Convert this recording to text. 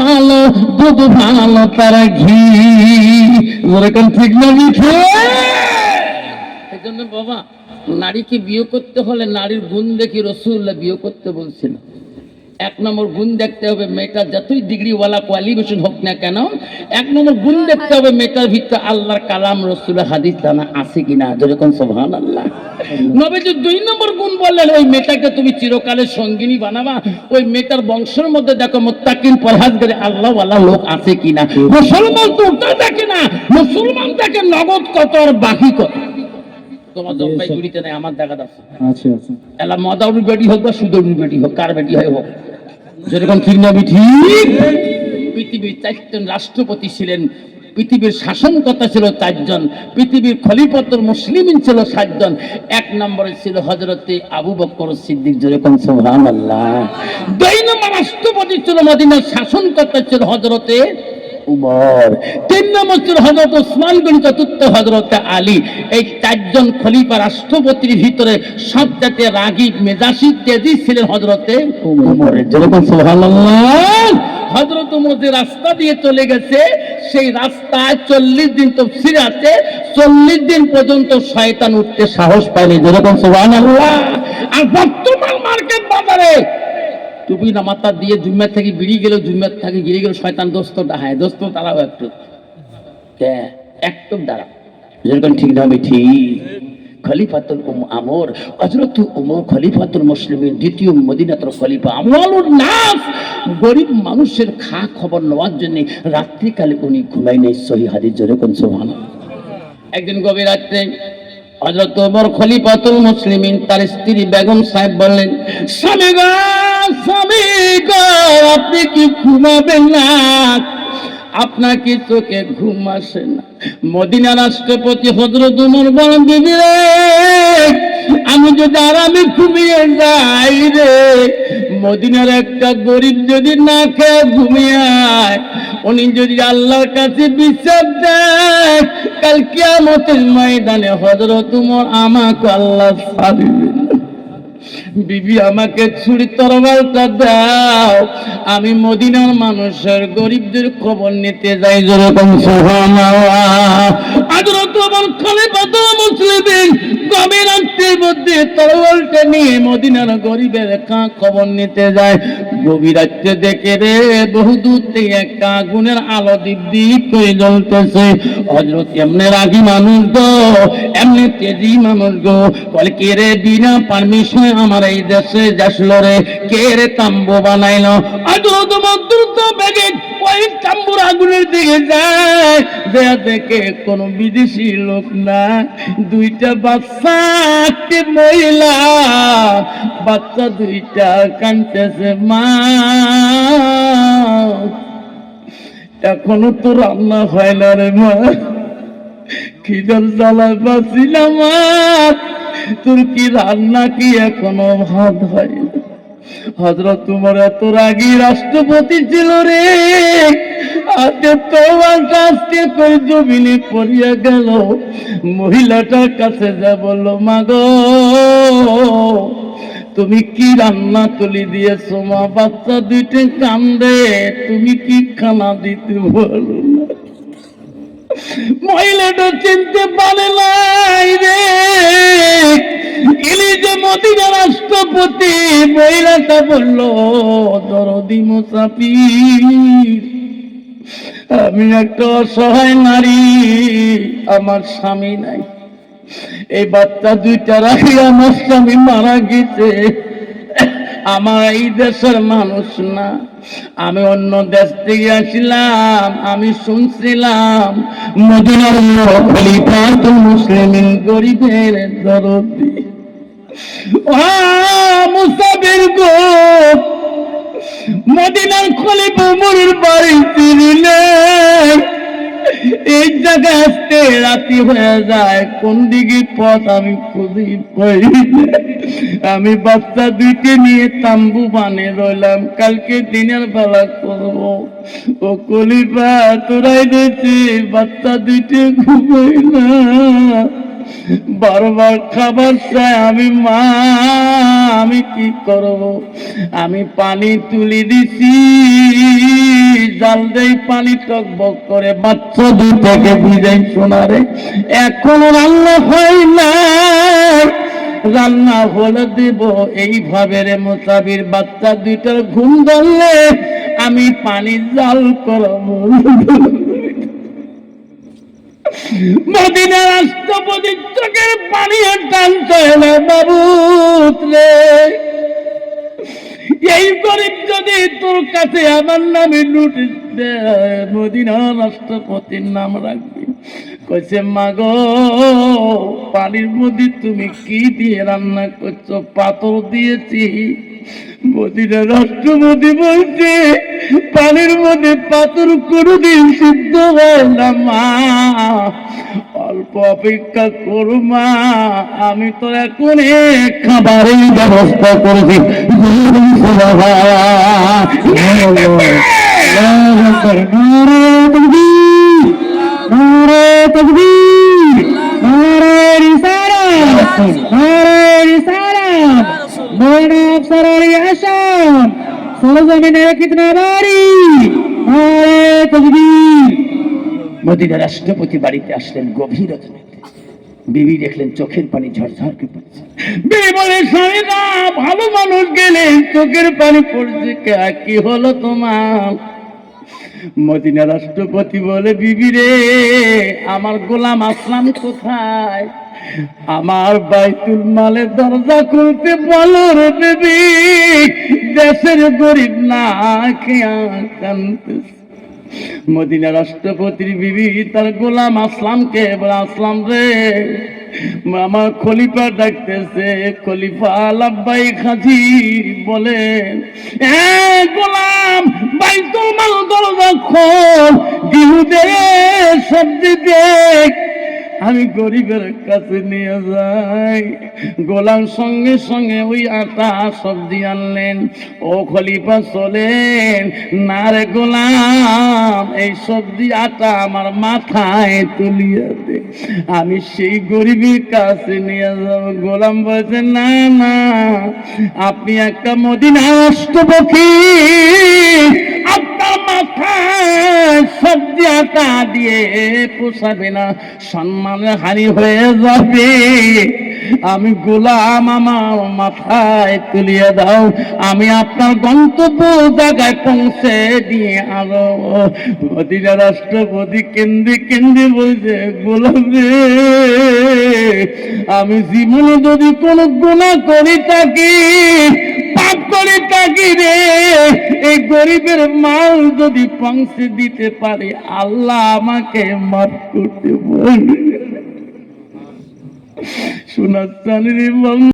ভালো ভালো, তারা ঘি। ওরকম ঠিক না, মিঠে? বাবা, নারীকে বিয়ে করতে হলে নারীর গুণ দেখি রসুল্লাহ বিয়ে করতে বলছিল। এক নম্বর গুণ দেখতে হবে মেয়েটা যতই ডিগ্রিওয়ালা কোয়ালিফিকেশন হোক না কেন এক নম্বর গুণ দেখতে হবে মেয়েটার ভিতরে আল্লাহর কালাম রসুল হাদিস জানা আছে কিনা যেরকম সোহান আল্লাহ নবীজি দুই নম্বর গুণ বললেন ওই মেয়েটাকে তুমি চিরকালের সঙ্গিনী বানাবা। ওই মেয়েটার বংশের মধ্যে দেখো মোত্তাকিন পরহাজগারে আল্লাহ আল্লাহ লোক আছে কিনা মুসলমান তো ওটা দেখে না। মুসলমান দেখে নগদ কত আর বাকি কত? তোমার জব্বাই গুড়িতে নাই আমার দেখা আচ্ছা আচ্ছা। এলা মদাউর বেটি হোক বা সুদৌর বেটি হোক কার বেটি হয় হোক। যেরকম ঠিক না ঠিক। পৃথিবীর চারজন রাষ্ট্রপতি ছিলেন পৃথিবীর শাসনকর্তা ছিল চারজন পৃথিবীর খলিফতুল মুসলিম ছিল সাতজন। এক নম্বরে ছিল হজরতে আবু বকর সিদ্দিক যেরকম সোহান আল্লাহ দুই নম্বর রাষ্ট্রপতি ছিল মদিনার শাসনকর্তা ছিল হজরতে উমর। তিন নম্বর হজরত ওসমান বিন চতুর্থ হজরত আলী। এই চারজন খলিফা রাষ্ট্রপতির ভিতরে সবচাইতে রাগী মেজাসি তেজি ছিলেন হজরতে উমরের যেরকম সুবহানাল্লাহ হজরত উমর যে রাস্তা দিয়ে চলে গেছে, সেই রাস্তায় চল্লিশ দিন তফসির আছে, চল্লিশ দিন পর্যন্ত শয়তান উঠতে সাহস পায়নি। যেরকম সুবহানাল্লাহ, আর বর্তমান মার্কেট বাজারে টুপি না মাথা দিয়ে জুম্মার থেকে বেরিয়ে গেল জুম্মার থেকে গিরে গেল শয়তান দোস্ত ডাহায় দোস্ত দাঁড়াও একটু। কে একটু দাঁড়াও। যেরকম ঠিক না আমি ঠিক। খলিফাতুল উম আমর, হযরত উমর খলিফাতুল দ্বিতীয় মদিনাতুল খলিফা। নাস! গরিব মানুষের খা খবর নেওয়ার জন্য রাত্রিকালে উনি ঘুমাই নেই, সহি হাদিস যেরকম সুবহানাল্লাহ। একদিন গভীর রাত্রে হজরত ওমর খলিফাতুল মুসলিমিন, তার স্ত্রী বেগম সাহেব বললেন, স্বামী গো স্বামী গো, আপনি কি ঘুমাবেন না? আপনার কি চোখে ঘুম আসে না? মদিনা রাষ্ট্রপতি হজরত উমর বলেন দিদি রে আমি যদি আরামে ঘুমিয়ে যাই রে, মদিনার একটা গরিব যদি না খেয়ে ঘুমিয়ায়, উনি যদি আল্লাহর কাছে বিশ্বাস দেয়, কাল কিয়ামতের ময়দানে হজরত আমাকে আল্লাহ ছাড়বে না। বিবি আমাকে ছুরি তরবারটা দাও। আমি মদিনার মানুষের গরিবদের খবর নিতে যাই যেরকম মুসলিমিন গভীর মধ্যে তরবারটা নিয়ে মদিনার গরিবের কা খবর নিতে যায়। গভীর রাত্রে দেখে রে, বহু দূর থেকে একটা আগুনের আলো দিক দিক করে জ্বলতেছে। হজরত এমনি রাগি মানুষ গো, এমনি তেজি মানুষ গো। বলে, কে রে বিনা পারমিশনে আমার এই দেশে যাসলো রে? কে রে তাম্বু বানাইলো? হজরত দ্রুত বেগে ওই তাম্বুর আগুনের দিকে যায় দেখে কোন বিদেশি লোক না। দুইটা বাচ্চা, একটি মহিলা, বাচ্চা দুইটা কানতেছে মা। এখনও তো রান্না হয় না রে মা। খিদার জ্বালায় বাঁচি না তোর কি রান্না কি এখনও ভাত হয় না? হজরত তোমার এত রাগী রাষ্ট্রপতি ছিল রে। আজকে তোমার কাছকে কই জমিনে পড়িয়া গেল। মহিলাটার কাছে যা বলল, মাগো, তুমি কি রান্না তুলি দিয়েছ? মা বাচ্চা দুইটা কান্দে তুমি কি খানা দিতে বলো না? মহিলাটা চিনতে পারে নাই রে। যে মদিনা রাষ্ট্রপতি মহিলাটা বলল, দরদি মুসাফির, আমি একটা অসহায় নারী, আমার স্বামী নাই। এই বাচ্চা দুইটা রাখি আমার স্বামী মারা গেছে। আমার এই দেশের মানুষ না আমি অন্য দেশ থেকে আসলাম, আমি শুনছিলাম মদিনার মুসলিমিন গরিবের দরদি মুসাফির গো, মদিনার খলিফা উমরের বাড়ি চিনিলে এই জায়গায় আসতে রাতি হয়ে যায়, কোন দিকে পথ আমি খুঁজি পাই। আমি বাচ্চা দুইটি নিয়ে তাম্বু বানিয়ে রইলাম। কালকে দিনের বেলা করব। ও কলিপা তোরাই দিয়েছি বাচ্চা দুইটি ঘুমাই না। বারবার খাবার চাই, আমি মা, আমি কি করব? আমি পানি তুলি দিছি, জাল দেই পানি টক বক করে। বাচ্চা দুটাকে বুঝাই শোনারে এখন রান্না হয় না। রান্না হলে দেব। এইভাবে রে মোতাবির বাচ্চা দুইটার ঘুম ধরলে আমি পানি জাল করব। মদিনা রাষ্ট্রপতি চোখের পানি টানতে না বাবু এই গরিব যদি তোর কাছে আমার নামে নোটিশ দেয় মদিনা রাষ্ট্রপতির নাম রাখবি। কইছে, মাগো পানির মধ্যে তুমি কি দিয়ে রান্না করছ? পাথর দিয়েছি। মদিনা রাষ্ট্রপতি বলছে পানির মধ্যে পাথর কোনোদিন সিদ্ধ হয় না মা। অল্প অপেক্ষা করো মা। আমি তো এখন খাবারের ব্যবস্থা করেছি। রাষ্ট্রপতি বাড়িতে আসলেন গভীর বিবি দেখলেন চোখের পানি ঝরঝর কে পড়ছে। বলে ভালো মানুষ গেলেন চোখের পানি পড়ছে কি? হলো তোমার? মদিনা রাষ্ট্রপতি বলে, বিবি রে, আমার গোলাম আসলাম কোথায়? আমার বাইতুল মালের দরজা খুলতে বলো রে বিবি দেশের গরিব না খেয়া মদিনা রাষ্ট্রপতির বিবি তার গোলাম আসলামকে বলে আসলাম রে? আমার খলিফা ডাকতেছে, খলিফা লাব্বাই খাজি বলে "এ গোলাম, বাইতুল মাল দরজা খোল দিহু দে সবজি দেখ আমি গরিবের কাছে নিয়ে যাই। গোলাম সঙ্গে সঙ্গে ওই আটা সবজি আনলেন। ও খলিফা চলেন, না রে গোলাম, এই সবজি আটা আমার মাথায় তুলিয়ে দে। আমি সেই গরিবের কাছে নিয়ে যাব। গোলাম বলছে, না না, আপনি একটা মদিনা মাথায় সবজি আটা দিয়ে পোষাবে না সম্মান হানি হয়ে যাবে। আমি গোলাম, আমার মাথায় তুলিয়ে দাও। আমি আপনার গন্তব্য জায়গায় পৌঁছে দিয়ে আরও মদিনা রাষ্ট্রপতি কেন্দ্রে কেন্দ্রে বলছে, গোলাম আমি জীবনে যদি কোনো গুণা করি থাকি, পাপ করে থাকি রে, এই গরিবের মাল যদি পৌঁছে দিতে পারে, আল্লাহ আমাকে মাফ করতে বলবে। শোনার চালিয়ে